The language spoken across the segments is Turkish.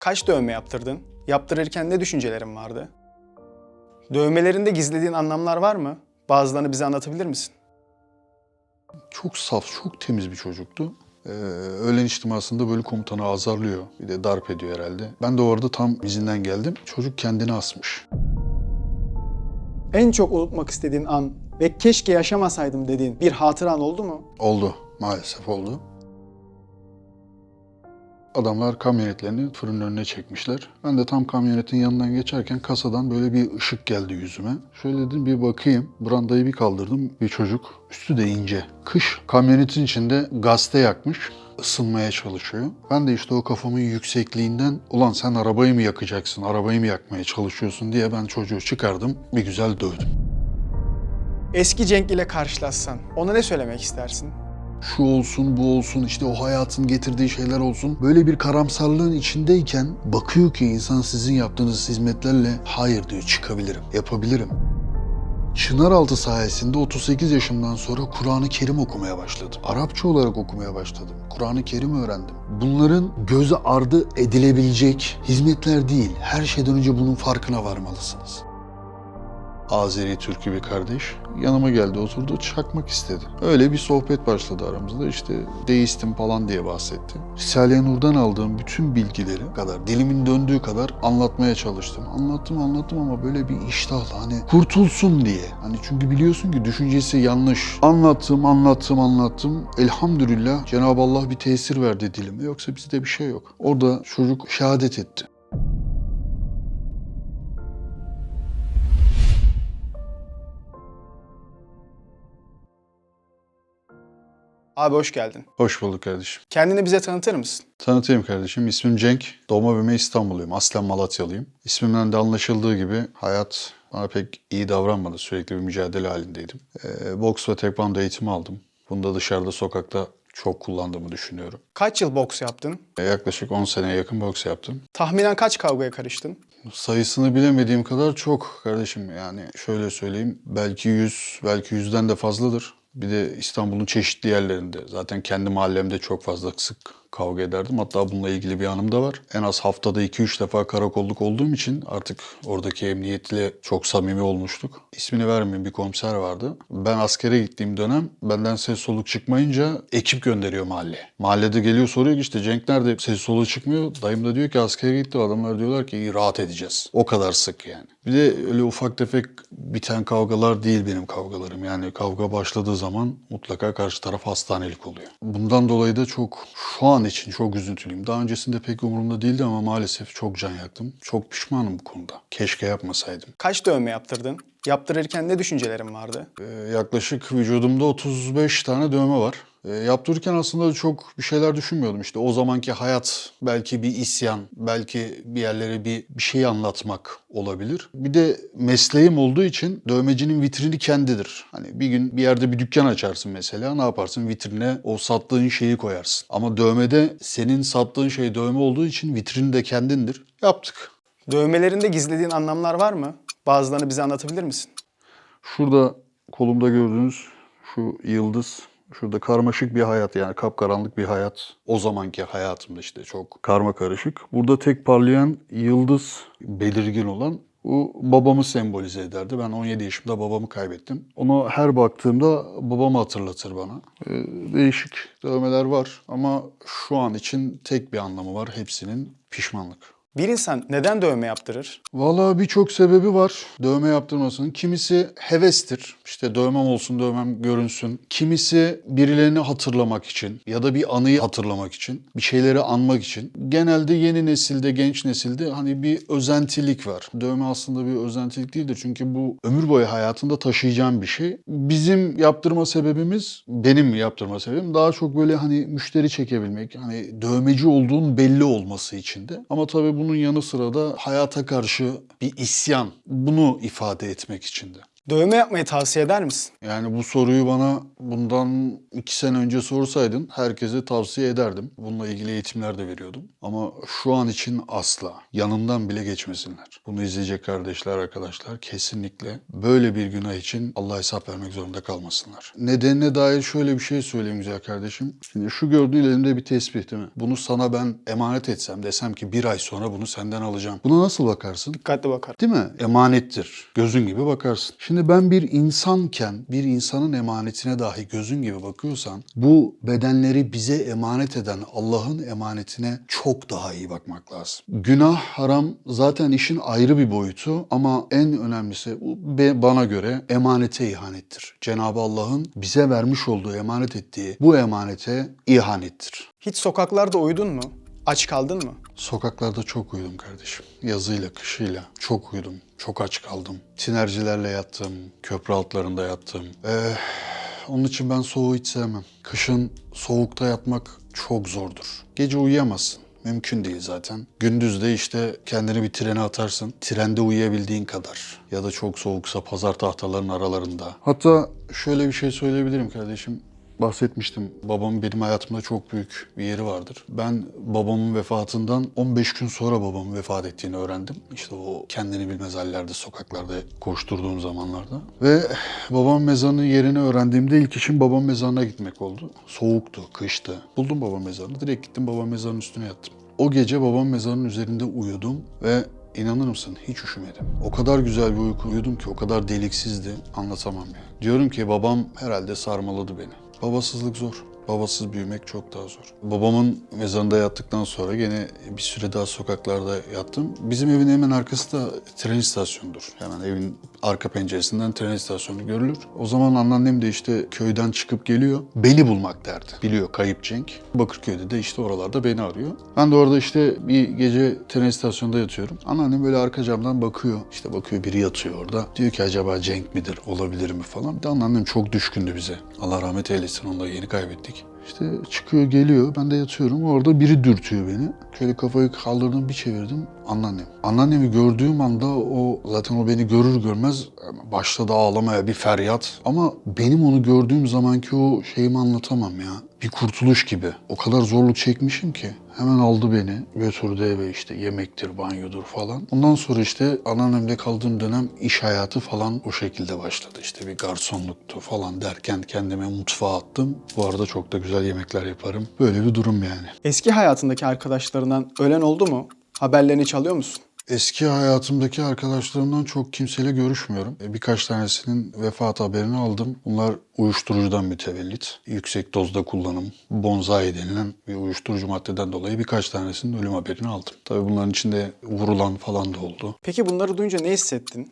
Kaç dövme yaptırdın? Yaptırırken ne düşüncelerin vardı? Dövmelerinde gizlediğin anlamlar var mı? Bazılarını bize anlatabilir misin? Çok saf, çok temiz bir çocuktu. Ee, öğlen içtimasında bölük komutanı azarlıyor. Bir de darp ediyor herhalde. Ben de orada tam izinden geldim. Çocuk kendini asmış. En çok unutmak istediğin an ve keşke yaşamasaydım dediğin bir hatıran oldu mu? Oldu. Maalesef oldu. Adamlar kamyonetlerini fırının önüne çekmişler. Ben de tam kamyonetin yanından geçerken kasadan böyle bir ışık geldi yüzüme. Şöyle dedim bir bakayım. Brandayı bir kaldırdım. Bir çocuk. Üstü de ince. Kış. Kamyonetin içinde gazete yakmış. ısınmaya çalışıyor. Ben de işte o kafamın yüksekliğinden ulan sen arabayı mı yakacaksın, arabayı mı yakmaya çalışıyorsun diye ben çocuğu çıkardım. Bir güzel dövdüm. Eski Cenk ile karşılaşsan ona ne söylemek istersin? Şu olsun, bu olsun, işte o hayatın getirdiği şeyler olsun. Böyle bir karamsarlığın içindeyken bakıyor ki insan sizin yaptığınız hizmetlerle hayır diyor çıkabilirim, yapabilirim. Çınaraltı sayesinde 38 yaşımdan sonra Kur'an-ı Kerim okumaya başladım. Arapça olarak okumaya başladım. Kur'an-ı Kerim öğrendim. Bunların göze ardı edilebilecek hizmetler değil. Her şeyden önce bunun farkına varmalısınız. Azeri Türk'ü bir kardeş. Yanıma geldi oturdu çakmak istedi. Öyle bir sohbet başladı aramızda işte deistim falan diye bahsetti. Risale-i aldığım bütün bilgileri kadar dilimin döndüğü kadar anlatmaya çalıştım. Anlattım anlattım ama böyle bir iştahla hani kurtulsun diye. Hani çünkü biliyorsun ki düşüncesi yanlış. Anlattım anlattım anlattım. Elhamdülillah Cenab-ı Allah bir tesir verdi dilime. Yoksa bizde bir şey yok. Orada çocuk şehadet etti. Abi hoş geldin. Hoş bulduk kardeşim. Kendini bize tanıtır mısın? Tanıtayım kardeşim. İsmim Cenk. Doğma büyüme İstanbulluyum. Aslen Malatyalıyım. İsmimden de anlaşıldığı gibi hayat bana pek iyi davranmadı. Sürekli bir mücadele halindeydim. Ee, boks ve tekvando eğitimi aldım. Bunu da dışarıda sokakta çok kullandığımı düşünüyorum. Kaç yıl boks yaptın? Ee, yaklaşık 10 seneye yakın boks yaptım. Tahminen kaç kavgaya karıştın? Sayısını bilemediğim kadar çok kardeşim. Yani şöyle söyleyeyim. Belki 100, belki yüzden de fazladır. Bir de İstanbul'un çeşitli yerlerinde. Zaten kendi mahallemde çok fazla sık kavga ederdim. Hatta bununla ilgili bir anım da var. En az haftada 2-3 defa karakolluk olduğum için artık oradaki emniyetle çok samimi olmuştuk. İsmini vermeyeyim bir komiser vardı. Ben askere gittiğim dönem benden ses soluk çıkmayınca ekip gönderiyor mahalle. Mahallede geliyor soruyor ki işte Cenk nerede ses soluğu çıkmıyor. Dayım da diyor ki askere gitti. Adamlar diyorlar ki iyi rahat edeceğiz. O kadar sık yani. Bir de öyle ufak tefek biten kavgalar değil benim kavgalarım. Yani kavga başladığı zaman mutlaka karşı taraf hastanelik oluyor. Bundan dolayı da çok şu an için çok üzüntülüyüm. Daha öncesinde pek umurumda değildi ama maalesef çok can yaktım. Çok pişmanım bu konuda. Keşke yapmasaydım. Kaç dövme yaptırdın? Yaptırırken ne düşüncelerin vardı? Ee, yaklaşık vücudumda 35 tane dövme var. Ee, yaptırırken aslında çok bir şeyler düşünmüyordum. İşte o zamanki hayat belki bir isyan, belki bir yerlere bir, bir şey anlatmak olabilir. Bir de mesleğim olduğu için dövmecinin vitrini kendidir. Hani bir gün bir yerde bir dükkan açarsın mesela ne yaparsın vitrine o sattığın şeyi koyarsın. Ama dövmede senin sattığın şey dövme olduğu için vitrini de kendindir. Yaptık. Dövmelerinde gizlediğin anlamlar var mı? Bazılarını bize anlatabilir misin? Şurada kolumda gördüğünüz şu yıldız, şurada karmaşık bir hayat yani kapkaranlık bir hayat. O zamanki hayatımda işte çok karma karışık. Burada tek parlayan yıldız belirgin olan bu babamı sembolize ederdi. Ben 17 yaşımda babamı kaybettim. Ona her baktığımda babamı hatırlatır bana. Ee, değişik dövmeler var ama şu an için tek bir anlamı var. Hepsinin pişmanlık. Bir insan neden dövme yaptırır? Vallahi birçok sebebi var dövme yaptırmasının. Kimisi hevestir. İşte dövmem olsun, dövmem görünsün. Kimisi birilerini hatırlamak için ya da bir anıyı hatırlamak için, bir şeyleri anmak için. Genelde yeni nesilde, genç nesilde hani bir özentilik var. Dövme aslında bir özentilik değildir. Çünkü bu ömür boyu hayatında taşıyacağım bir şey. Bizim yaptırma sebebimiz, benim yaptırma sebebim daha çok böyle hani müşteri çekebilmek. Hani dövmeci olduğun belli olması için de. Ama tabii bunun yanı sıra da hayata karşı bir isyan. Bunu ifade etmek için de. Dövme yapmayı tavsiye eder misin? Yani bu soruyu bana bundan iki sene önce sorsaydın herkese tavsiye ederdim. Bununla ilgili eğitimler de veriyordum. Ama şu an için asla. Yanından bile geçmesinler. Bunu izleyecek kardeşler, arkadaşlar kesinlikle böyle bir günah için Allah hesap vermek zorunda kalmasınlar. Nedenine dair şöyle bir şey söyleyeyim güzel kardeşim. Şimdi şu gördüğün elimde bir tesbih değil mi? Bunu sana ben emanet etsem desem ki bir ay sonra bunu senden alacağım. Buna nasıl bakarsın? Dikkatli bakar. Değil mi? Emanettir. Gözün gibi bakarsın. Şimdi ben bir insanken bir insanın emanetine dahi gözün gibi bakıyorsan bu bedenleri bize emanet eden Allah'ın emanetine çok daha iyi bakmak lazım. Günah, haram zaten işin ayrı bir boyutu ama en önemlisi bana göre emanete ihanettir. Cenab-ı Allah'ın bize vermiş olduğu emanet ettiği bu emanete ihanettir. Hiç sokaklarda uyudun mu? Aç kaldın mı? Sokaklarda çok uyudum kardeşim. Yazıyla, kışıyla çok uyudum. Çok aç kaldım. Tinercilerle yattım. Köprü altlarında yattım. Ee, onun için ben soğuğu hiç sevmem. Kışın soğukta yatmak çok zordur. Gece uyuyamazsın. Mümkün değil zaten. Gündüz de işte kendini bir trene atarsın. Trende uyuyabildiğin kadar. Ya da çok soğuksa pazar tahtalarının aralarında. Hatta şöyle bir şey söyleyebilirim kardeşim bahsetmiştim. Babam benim hayatımda çok büyük bir yeri vardır. Ben babamın vefatından 15 gün sonra babamın vefat ettiğini öğrendim. İşte o kendini bilmez hallerde, sokaklarda koşturduğum zamanlarda. Ve babam mezarının yerini öğrendiğimde ilk işim babam mezarına gitmek oldu. Soğuktu, kıştı. Buldum babam mezarını. Direkt gittim babam mezarının üstüne yattım. O gece babam mezarının üzerinde uyudum ve İnanır mısın hiç üşümedim. O kadar güzel bir uyku uyudum ki o kadar deliksizdi anlatamam ya. Diyorum ki babam herhalde sarmaladı beni. Babasızlık zor. Babasız büyümek çok daha zor. Babamın mezarında yattıktan sonra gene bir süre daha sokaklarda yattım. Bizim evin hemen arkası da tren istasyonudur. Hemen evin arka penceresinden tren istasyonu görülür. O zaman anneannem de işte köyden çıkıp geliyor. Beni bulmak derdi. Biliyor kayıp Cenk. Bakırköy'de de işte oralarda beni arıyor. Ben de orada işte bir gece tren istasyonunda yatıyorum. Anneannem böyle arka camdan bakıyor. İşte bakıyor biri yatıyor orada. Diyor ki acaba Cenk midir, olabilir mi falan. Bir de anneannem çok düşkündü bize. Allah rahmet eylesin onu da yeni kaybettik. İşte çıkıyor geliyor. Ben de yatıyorum. Orada biri dürtüyor beni. Şöyle kafayı kaldırdım bir çevirdim anneannem. Anneannemi gördüğüm anda o zaten o beni görür görmez başladı ağlamaya bir feryat. Ama benim onu gördüğüm zamanki o şeyimi anlatamam ya. Bir kurtuluş gibi. O kadar zorluk çekmişim ki. Hemen aldı beni götürdü eve işte yemektir, banyodur falan. Ondan sonra işte anneannemle kaldığım dönem iş hayatı falan o şekilde başladı. İşte bir garsonluktu falan derken kendime mutfağa attım. Bu arada çok da güzel yemekler yaparım. Böyle bir durum yani. Eski hayatındaki arkadaşlarından ölen oldu mu? Haberlerini çalıyor musun? Eski hayatımdaki arkadaşlarımdan çok kimseyle görüşmüyorum. E, Birkaç tanesinin vefat haberini aldım. Bunlar uyuşturucudan mütevellit. Yüksek dozda kullanım, bonzai denilen bir uyuşturucu maddeden dolayı birkaç tanesinin ölüm haberini aldım. Tabii bunların içinde vurulan falan da oldu. Peki bunları duyunca ne hissettin?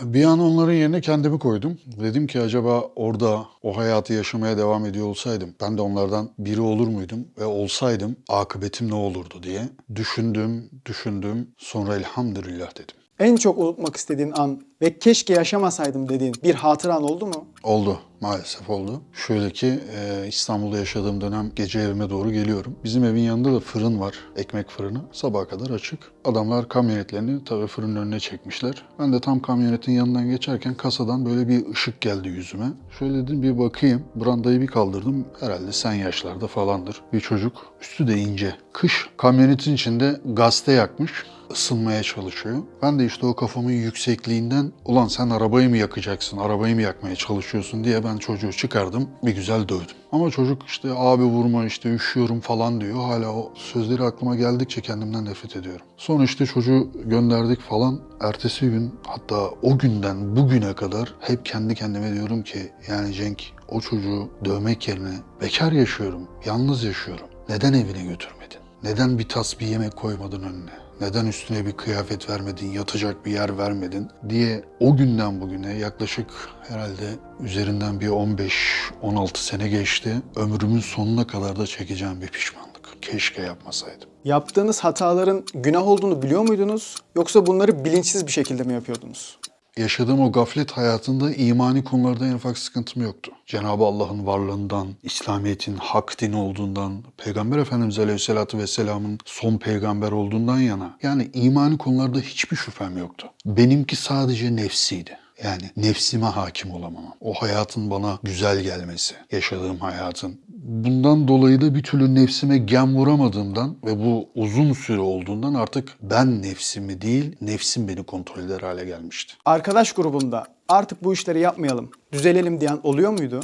Bir an onların yerine kendimi koydum. Dedim ki acaba orada o hayatı yaşamaya devam ediyor olsaydım ben de onlardan biri olur muydum ve olsaydım akıbetim ne olurdu diye düşündüm, düşündüm. Sonra elhamdülillah dedim. En çok unutmak istediğin an ve keşke yaşamasaydım dediğin bir hatıran oldu mu? Oldu. Maalesef oldu. Şöyle ki e, İstanbul'da yaşadığım dönem gece evime doğru geliyorum. Bizim evin yanında da fırın var. Ekmek fırını. Sabaha kadar açık. Adamlar kamyonetlerini tabii fırının önüne çekmişler. Ben de tam kamyonetin yanından geçerken kasadan böyle bir ışık geldi yüzüme. Şöyle dedim bir bakayım. Brandayı bir kaldırdım. Herhalde sen yaşlarda falandır. Bir çocuk. Üstü de ince. Kış. Kamyonetin içinde gazete yakmış ısınmaya çalışıyor. Ben de işte o kafamın yüksekliğinden ulan sen arabayı mı yakacaksın, arabayı mı yakmaya çalışıyorsun diye ben çocuğu çıkardım bir güzel dövdüm. Ama çocuk işte abi vurma işte üşüyorum falan diyor. Hala o sözleri aklıma geldikçe kendimden nefret ediyorum. Sonra işte çocuğu gönderdik falan. Ertesi gün hatta o günden bugüne kadar hep kendi kendime diyorum ki yani Cenk o çocuğu dövmek yerine bekar yaşıyorum, yalnız yaşıyorum. Neden evine götürmedin? Neden bir tas bir yemek koymadın önüne? Neden üstüne bir kıyafet vermedin, yatacak bir yer vermedin diye o günden bugüne yaklaşık herhalde üzerinden bir 15-16 sene geçti. Ömrümün sonuna kadar da çekeceğim bir pişmanlık. Keşke yapmasaydım. Yaptığınız hataların günah olduğunu biliyor muydunuz? Yoksa bunları bilinçsiz bir şekilde mi yapıyordunuz? Yaşadığım o gaflet hayatında imani konularda en ufak sıkıntım yoktu. Cenab-ı Allah'ın varlığından, İslamiyet'in hak din olduğundan, Peygamber Efendimiz Aleyhisselatü Vesselam'ın son peygamber olduğundan yana. Yani imani konularda hiçbir şüphem yoktu. Benimki sadece nefsiydi. Yani nefsime hakim olamamam. O hayatın bana güzel gelmesi, yaşadığım hayatın. Bundan dolayı da bir türlü nefsime gem vuramadığımdan ve bu uzun süre olduğundan artık ben nefsimi değil, nefsim beni kontrol eder hale gelmişti. Arkadaş grubunda artık bu işleri yapmayalım, düzelelim diyen oluyor muydu?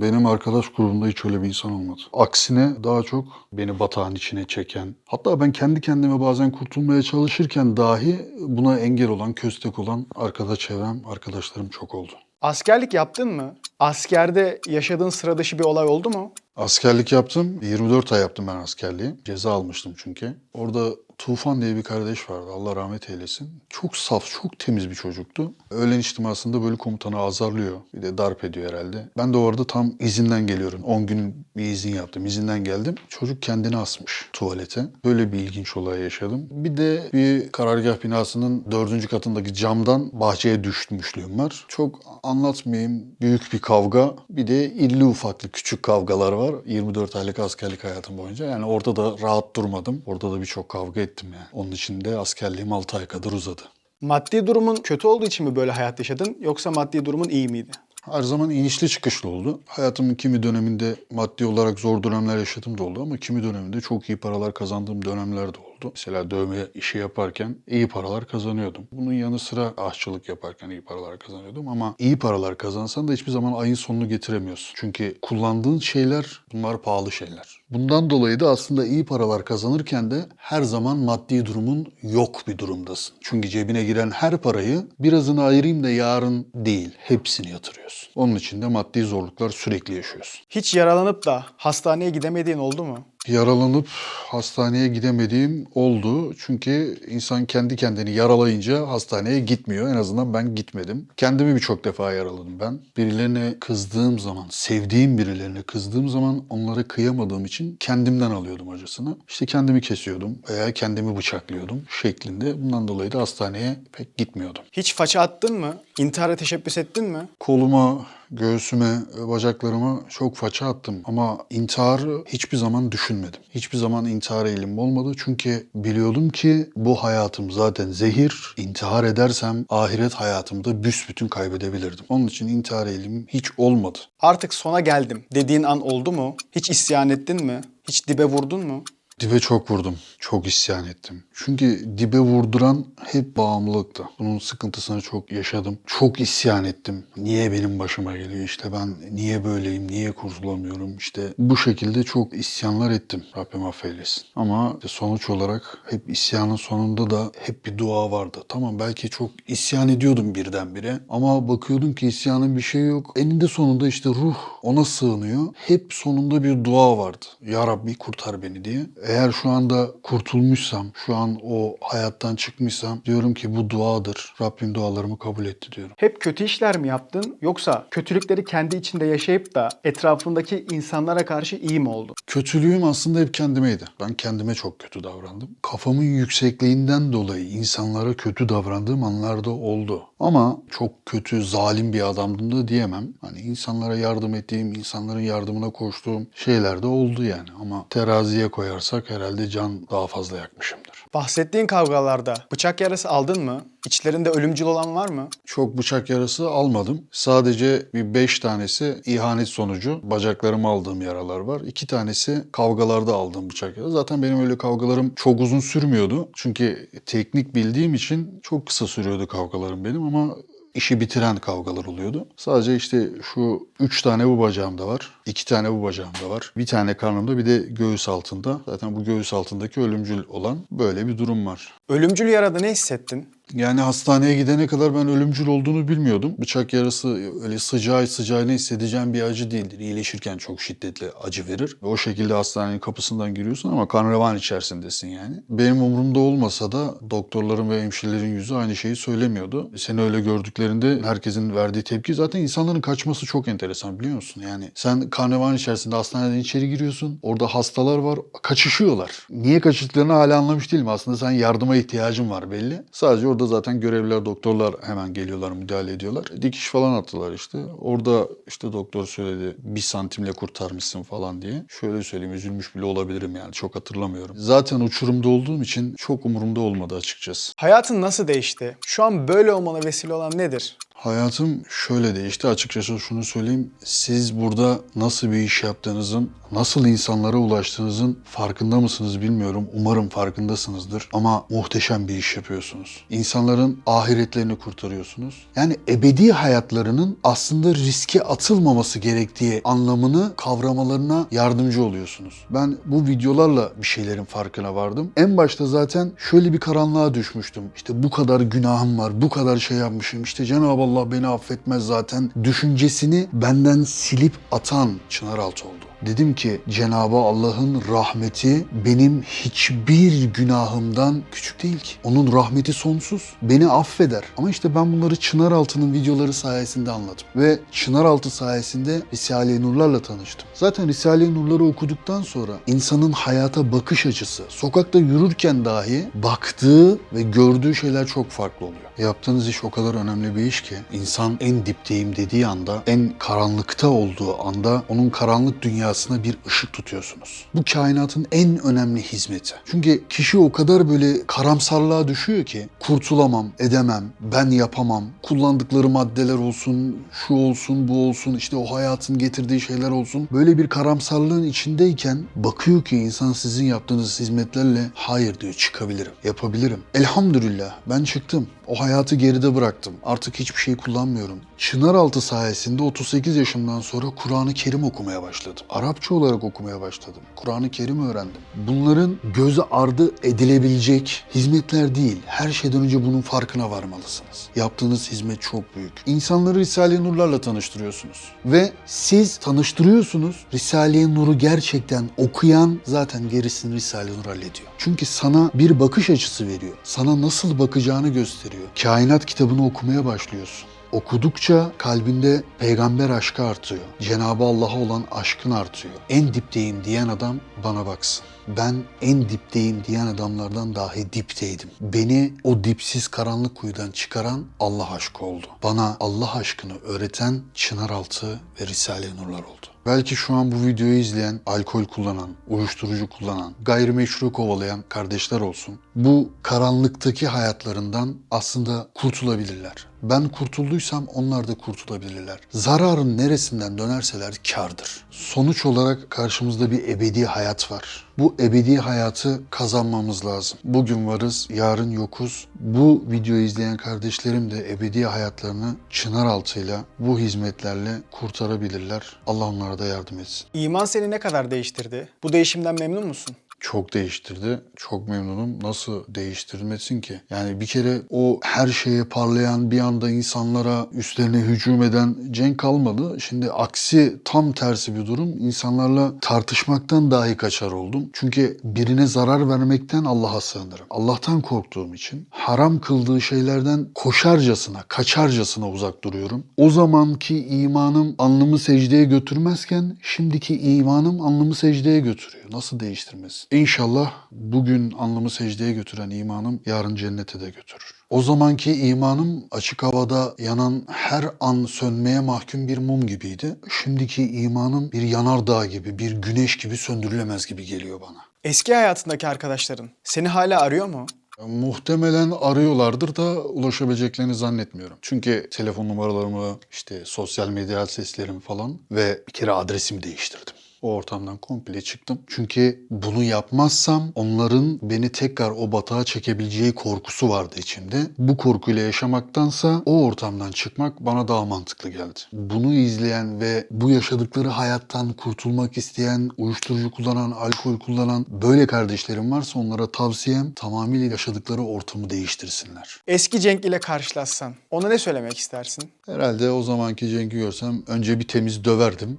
Benim arkadaş grubumda hiç öyle bir insan olmadı. Aksine daha çok beni batağın içine çeken, hatta ben kendi kendime bazen kurtulmaya çalışırken dahi buna engel olan, köstek olan arkadaş çevrem, arkadaşlarım çok oldu. Askerlik yaptın mı? Askerde yaşadığın sıra dışı bir olay oldu mu? Askerlik yaptım. 24 ay yaptım ben askerliği. Ceza almıştım çünkü. Orada Tufan diye bir kardeş vardı. Allah rahmet eylesin. Çok saf, çok temiz bir çocuktu. Öğlen içtimasında böyle komutanı azarlıyor. Bir de darp ediyor herhalde. Ben de orada tam izinden geliyorum. 10 gün bir izin yaptım. İzinden geldim. Çocuk kendini asmış tuvalete. Böyle bir ilginç olay yaşadım. Bir de bir karargah binasının dördüncü katındaki camdan bahçeye düşmüşlüğüm var. Çok anlatmayayım. Büyük bir kavga. Bir de illi ufaklı küçük kavgalar var. 24 aylık askerlik hayatım boyunca. Yani orada da rahat durmadım. Orada da birçok kavga yani. Onun için de askerliğim 6 ay kadar uzadı. Maddi durumun kötü olduğu için mi böyle hayat yaşadın yoksa maddi durumun iyi miydi? Her zaman inişli çıkışlı oldu. Hayatımın kimi döneminde maddi olarak zor dönemler yaşadığım da oldu ama kimi döneminde çok iyi paralar kazandığım dönemler de oldu. Mesela dövme işi yaparken iyi paralar kazanıyordum. Bunun yanı sıra aşçılık yaparken iyi paralar kazanıyordum ama iyi paralar kazansan da hiçbir zaman ayın sonunu getiremiyorsun. Çünkü kullandığın şeyler bunlar pahalı şeyler. Bundan dolayı da aslında iyi paralar kazanırken de her zaman maddi durumun yok bir durumdasın. Çünkü cebine giren her parayı birazını ayırayım da yarın değil, hepsini yatırıyorsun. Onun için de maddi zorluklar sürekli yaşıyorsun. Hiç yaralanıp da hastaneye gidemediğin oldu mu? Yaralanıp hastaneye gidemediğim oldu. Çünkü insan kendi kendini yaralayınca hastaneye gitmiyor. En azından ben gitmedim. Kendimi birçok defa yaraladım ben. Birilerine kızdığım zaman, sevdiğim birilerine kızdığım zaman onlara kıyamadığım için kendimden alıyordum acısını. İşte kendimi kesiyordum veya kendimi bıçaklıyordum şeklinde. Bundan dolayı da hastaneye pek gitmiyordum. Hiç faça attın mı? İntihara teşebbüs ettin mi? Koluma, göğsüme, bacaklarıma çok faça attım. Ama intiharı hiçbir zaman düşünmedim. Hiçbir zaman intihar eğilimim olmadı. Çünkü biliyordum ki bu hayatım zaten zehir. İntihar edersem ahiret hayatımda büsbütün kaybedebilirdim. Onun için intihar eğilimim hiç olmadı. Artık sona geldim dediğin an oldu mu? Hiç isyan ettin mi? Hiç dibe vurdun mu? Dibe çok vurdum. Çok isyan ettim. Çünkü dibe vurduran hep bağımlılıktı. Bunun sıkıntısını çok yaşadım. Çok isyan ettim. Niye benim başıma geliyor işte ben niye böyleyim, niye kurtulamıyorum işte. Bu şekilde çok isyanlar ettim. Rabbim affeylesin. Ama sonuç olarak hep isyanın sonunda da hep bir dua vardı. Tamam belki çok isyan ediyordum birdenbire. Ama bakıyordum ki isyanın bir şey yok. Eninde sonunda işte ruh ona sığınıyor. Hep sonunda bir dua vardı. Ya Rabbi kurtar beni diye. Eğer şu anda kurtulmuşsam, şu an o hayattan çıkmışsam diyorum ki bu duadır. Rabbim dualarımı kabul etti diyorum. Hep kötü işler mi yaptın yoksa kötülükleri kendi içinde yaşayıp da etrafındaki insanlara karşı iyi mi oldun? Kötülüğüm aslında hep kendimeydi. Ben kendime çok kötü davrandım. Kafamın yüksekliğinden dolayı insanlara kötü davrandığım anlar da oldu. Ama çok kötü, zalim bir adamdım da diyemem. Hani insanlara yardım ettiğim, insanların yardımına koştuğum şeyler de oldu yani. Ama teraziye koyarsak herhalde can daha fazla yakmışımdır. Bahsettiğin kavgalarda bıçak yarası aldın mı? İçlerinde ölümcül olan var mı? Çok bıçak yarası almadım. Sadece bir beş tanesi ihanet sonucu bacaklarıma aldığım yaralar var. İki tanesi kavgalarda aldığım bıçak yarası. Zaten benim öyle kavgalarım çok uzun sürmüyordu. Çünkü teknik bildiğim için çok kısa sürüyordu kavgalarım benim ama işi bitiren kavgalar oluyordu. Sadece işte şu üç tane bu bacağımda var. iki tane bu bacağımda var. Bir tane karnımda bir de göğüs altında. Zaten bu göğüs altındaki ölümcül olan böyle bir durum var. Ölümcül yarada ne hissettin? Yani hastaneye gidene kadar ben ölümcül olduğunu bilmiyordum. Bıçak yarası öyle sıcağı sıcağına hissedeceğim bir acı değildir. İyileşirken çok şiddetli acı verir. Ve o şekilde hastanenin kapısından giriyorsun ama kan revan içerisindesin yani. Benim umurumda olmasa da doktorların ve hemşirelerin yüzü aynı şeyi söylemiyordu. Seni öyle gördüklerinde herkesin verdiği tepki zaten insanların kaçması çok enteresan biliyor musun? Yani sen kan revan içerisinde hastaneden içeri giriyorsun. Orada hastalar var. Kaçışıyorlar. Niye kaçıştıklarını hala anlamış değilim. Aslında sen yardıma ihtiyacın var belli. Sadece orada zaten görevliler, doktorlar hemen geliyorlar, müdahale ediyorlar. Dikiş falan attılar işte. Orada işte doktor söyledi bir santimle kurtarmışsın falan diye. Şöyle söyleyeyim üzülmüş bile olabilirim yani çok hatırlamıyorum. Zaten uçurumda olduğum için çok umurumda olmadı açıkçası. Hayatın nasıl değişti? Şu an böyle olmana vesile olan nedir? Hayatım şöyle değişti. Açıkçası şunu söyleyeyim. Siz burada nasıl bir iş yaptığınızın, nasıl insanlara ulaştığınızın farkında mısınız bilmiyorum. Umarım farkındasınızdır. Ama muhteşem bir iş yapıyorsunuz. İnsanların ahiretlerini kurtarıyorsunuz. Yani ebedi hayatlarının aslında riske atılmaması gerektiği anlamını kavramalarına yardımcı oluyorsunuz. Ben bu videolarla bir şeylerin farkına vardım. En başta zaten şöyle bir karanlığa düşmüştüm. İşte bu kadar günahım var, bu kadar şey yapmışım. İşte Cenab-ı Allah beni affetmez zaten düşüncesini benden silip atan Çınaraltı oldu. Dedim ki Cenab-ı Allah'ın rahmeti benim hiçbir günahımdan küçük değil ki. Onun rahmeti sonsuz. Beni affeder. Ama işte ben bunları Çınaraltı'nın videoları sayesinde anladım. Ve Çınaraltı sayesinde Risale-i Nurlarla tanıştım. Zaten Risale-i Nurları okuduktan sonra insanın hayata bakış açısı, sokakta yürürken dahi baktığı ve gördüğü şeyler çok farklı oluyor. Yaptığınız iş o kadar önemli bir iş ki insan en dipteyim dediği anda, en karanlıkta olduğu anda onun karanlık dünyasına bir ışık tutuyorsunuz. Bu kainatın en önemli hizmeti. Çünkü kişi o kadar böyle karamsarlığa düşüyor ki kurtulamam, edemem, ben yapamam, kullandıkları maddeler olsun, şu olsun, bu olsun, işte o hayatın getirdiği şeyler olsun. Böyle bir karamsarlığın içindeyken bakıyor ki insan sizin yaptığınız hizmetlerle hayır diyor çıkabilirim, yapabilirim. Elhamdülillah ben çıktım. O hayatı geride bıraktım. Artık hiçbir şey kullanmıyorum. Çınaraltı sayesinde 38 yaşımdan sonra Kur'an-ı Kerim okumaya başladım. Arapça olarak okumaya başladım. Kur'an-ı Kerim öğrendim. Bunların göze ardı edilebilecek hizmetler değil. Her şeyden önce bunun farkına varmalısınız. Yaptığınız hizmet çok büyük. İnsanları Risale-i Nurlarla tanıştırıyorsunuz. Ve siz tanıştırıyorsunuz. Risale-i Nur'u gerçekten okuyan zaten gerisini Risale-i Nur hallediyor. Çünkü sana bir bakış açısı veriyor. Sana nasıl bakacağını gösteriyor. Kainat kitabını okumaya başlıyorsun. Okudukça kalbinde peygamber aşkı artıyor. Cenabı Allah'a olan aşkın artıyor. En dipteyim diyen adam bana baksın. Ben en dipteyim diyen adamlardan dahi dipteydim. Beni o dipsiz karanlık kuyudan çıkaran Allah aşkı oldu. Bana Allah aşkını öğreten Çınaraltı ve Risale-i Nurlar oldu. Belki şu an bu videoyu izleyen, alkol kullanan, uyuşturucu kullanan, gayrimeşru kovalayan kardeşler olsun. Bu karanlıktaki hayatlarından aslında kurtulabilirler. Ben kurtulduysam onlar da kurtulabilirler. Zararın neresinden dönerseler kardır. Sonuç olarak karşımızda bir ebedi hayat var. Bu ebedi hayatı kazanmamız lazım. Bugün varız, yarın yokuz. Bu videoyu izleyen kardeşlerim de ebedi hayatlarını çınar altıyla, bu hizmetlerle kurtarabilirler. Allah onlara da yardım etsin. İman seni ne kadar değiştirdi? Bu değişimden memnun musun? Çok değiştirdi. Çok memnunum. Nasıl değiştirmesin ki? Yani bir kere o her şeye parlayan bir anda insanlara üstlerine hücum eden Cenk kalmadı. Şimdi aksi tam tersi bir durum. İnsanlarla tartışmaktan dahi kaçar oldum. Çünkü birine zarar vermekten Allah'a sığınırım. Allah'tan korktuğum için haram kıldığı şeylerden koşarcasına, kaçarcasına uzak duruyorum. O zamanki imanım alnımı secdeye götürmezken şimdiki imanım alnımı secdeye götürüyor. Nasıl değiştirmesin? İnşallah bugün alnımı secdeye götüren imanım yarın cennete de götürür. O zamanki imanım açık havada yanan her an sönmeye mahkum bir mum gibiydi. Şimdiki imanım bir yanardağ gibi, bir güneş gibi söndürülemez gibi geliyor bana. Eski hayatındaki arkadaşların seni hala arıyor mu? Muhtemelen arıyorlardır da ulaşabileceklerini zannetmiyorum. Çünkü telefon numaralarımı, işte sosyal medya seslerimi falan ve bir kere adresimi değiştirdim. O ortamdan komple çıktım. Çünkü bunu yapmazsam onların beni tekrar o batağa çekebileceği korkusu vardı içimde. Bu korkuyla yaşamaktansa o ortamdan çıkmak bana daha mantıklı geldi. Bunu izleyen ve bu yaşadıkları hayattan kurtulmak isteyen, uyuşturucu kullanan, alkol kullanan böyle kardeşlerim varsa onlara tavsiyem tamamıyla yaşadıkları ortamı değiştirsinler. Eski Cenk ile karşılaşsan ona ne söylemek istersin? Herhalde o zamanki Cenk'i görsem önce bir temiz döverdim.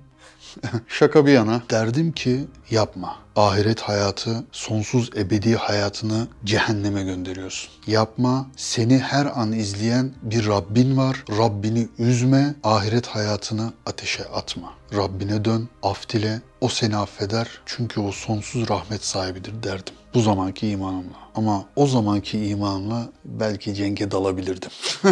Şaka bir yana derdim ki yapma. Ahiret hayatı, sonsuz ebedi hayatını cehenneme gönderiyorsun. Yapma. Seni her an izleyen bir Rabbin var. Rabbini üzme. Ahiret hayatını ateşe atma. Rabbine dön, af dile. O seni affeder. Çünkü o sonsuz rahmet sahibidir derdim. Bu zamanki imanımla. Ama o zamanki imanımla belki Cenk'e dalabilirdim.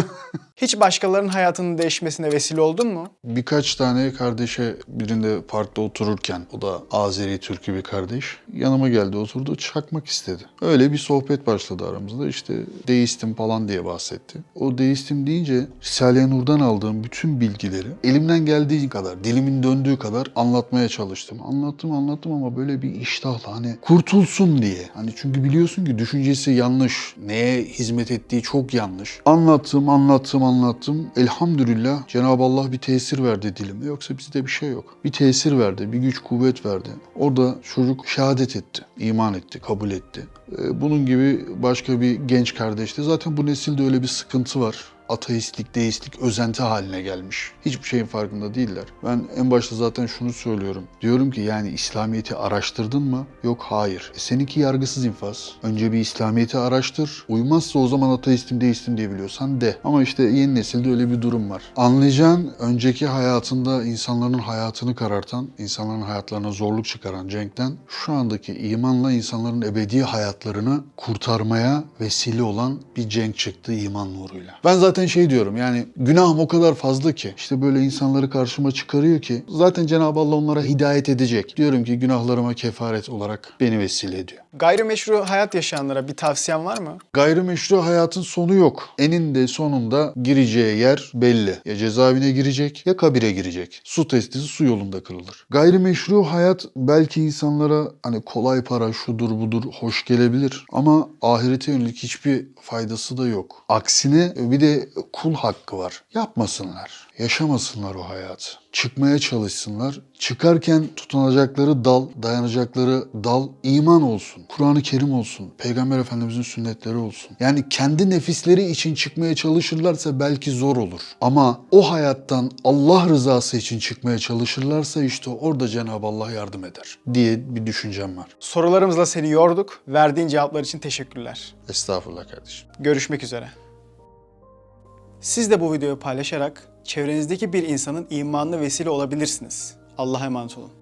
Hiç başkalarının hayatının değişmesine vesile oldun mu? Birkaç tane kardeşe birinde parkta otururken o da Azeri Türk'ü bir kardeş yanıma geldi oturdu çakmak istedi. Öyle bir sohbet başladı aramızda işte deistim falan diye bahsetti. O deistim deyince Risale-i Nur'dan aldığım bütün bilgileri elimden geldiği kadar dilimin döndüğü kadar anlatmaya çalıştım. Anlattım anlattım ama böyle bir iştahla hani kurtulsun diye. Hani çünkü biliyorsun ki düşüncesi yanlış. Neye hizmet ettiği çok yanlış. Anlattım anlattım anlattım. Elhamdülillah Cenab-ı Allah bir tesir verdi dilime. Yoksa bizde bir şey yok. Bir tesir verdi, bir güç kuvvet verdi. Orada çocuk şehadet etti, iman etti, kabul etti. Ee, Bunun gibi başka bir genç kardeş de zaten bu nesilde öyle bir sıkıntı var ateistlik, deistlik özenti haline gelmiş. Hiçbir şeyin farkında değiller. Ben en başta zaten şunu söylüyorum. Diyorum ki yani İslamiyet'i araştırdın mı? Yok hayır. E seninki yargısız infaz. Önce bir İslamiyet'i araştır. Uymazsa o zaman ateistim, deistim diyebiliyorsan de. Ama işte yeni nesilde öyle bir durum var. Anlayacağın önceki hayatında insanların hayatını karartan, insanların hayatlarına zorluk çıkaran Cenk'ten şu andaki imanla insanların ebedi hayatlarını kurtarmaya vesile olan bir Cenk çıktı iman nuruyla. Ben zaten şey diyorum yani günahım o kadar fazla ki işte böyle insanları karşıma çıkarıyor ki zaten Cenab-ı Allah onlara hidayet edecek. Diyorum ki günahlarıma kefaret olarak beni vesile ediyor. Gayrimeşru hayat yaşayanlara bir tavsiyen var mı? Gayrimeşru hayatın sonu yok. Eninde sonunda gireceği yer belli. Ya cezaevine girecek ya kabire girecek. Su testisi su yolunda kırılır. Gayrimeşru hayat belki insanlara hani kolay para şudur budur hoş gelebilir ama ahirete yönelik hiçbir faydası da yok. Aksine bir de kul hakkı var. Yapmasınlar. Yaşamasınlar o hayatı. Çıkmaya çalışsınlar. Çıkarken tutunacakları dal, dayanacakları dal iman olsun. Kur'an-ı Kerim olsun. Peygamber Efendimizin sünnetleri olsun. Yani kendi nefisleri için çıkmaya çalışırlarsa belki zor olur. Ama o hayattan Allah rızası için çıkmaya çalışırlarsa işte orada Cenab-ı Allah yardım eder diye bir düşüncem var. Sorularımızla seni yorduk. Verdiğin cevaplar için teşekkürler. Estağfurullah kardeşim. Görüşmek üzere. Siz de bu videoyu paylaşarak çevrenizdeki bir insanın imanına vesile olabilirsiniz. Allah'a emanet olun.